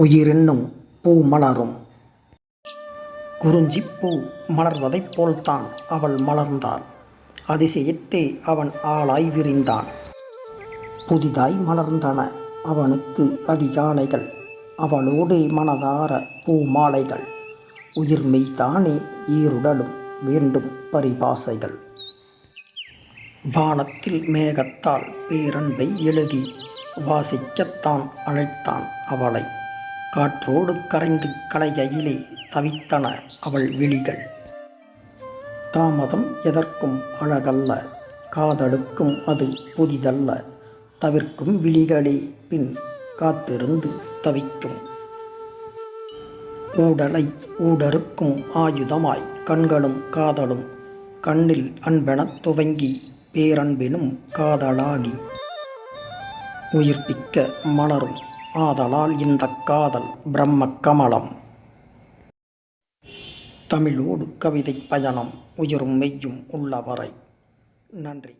உயிரென்னும் பூ மலரும். குறிஞ்சிப்பூ மலர்வதைப் போல்தான் அவள் மலர்ந்தாள். அதிசயத்தே அவன் ஆளாய் விரிந்தான். புதிதாய் மலர்ந்தன அவனுக்கு அதிகாலைகள். அவளோடே மனதார பூ மாலைகள். பூமாலைகள் உயிர்மெய்தானே ஈருடலும் வேண்டும் பரிபாசைகள். வானத்தில் மேகத்தால் பேரன்பை எழுதி வாசிக்கத்தான் அழைத்தான் அவளை. காற்றோடு கரைந்து களைகையிலே தவித்தன அவள் விழிகள். தாமதம் எதற்கும் அழகல்ல காதலுக்கும் அது புதிதல்ல தவிர்க்கும் விழிகளே பின் காத்திருந்து தவிக்கும். ஊடலை ஊடறுக்கும் ஆயுதமாய் கண்களும் காதலும் கண்ணில் அன்பெனத் துவங்கி பேரன்பினும் காதலாகி உயிர்ப்பிக்க மலரும் ஆதலால் இந்த காதல் பிரம்ம கமலம். தமிழோடு கவிதை பயணம் உயிரும் மெய்யும் உள்ளவரை. நன்றி.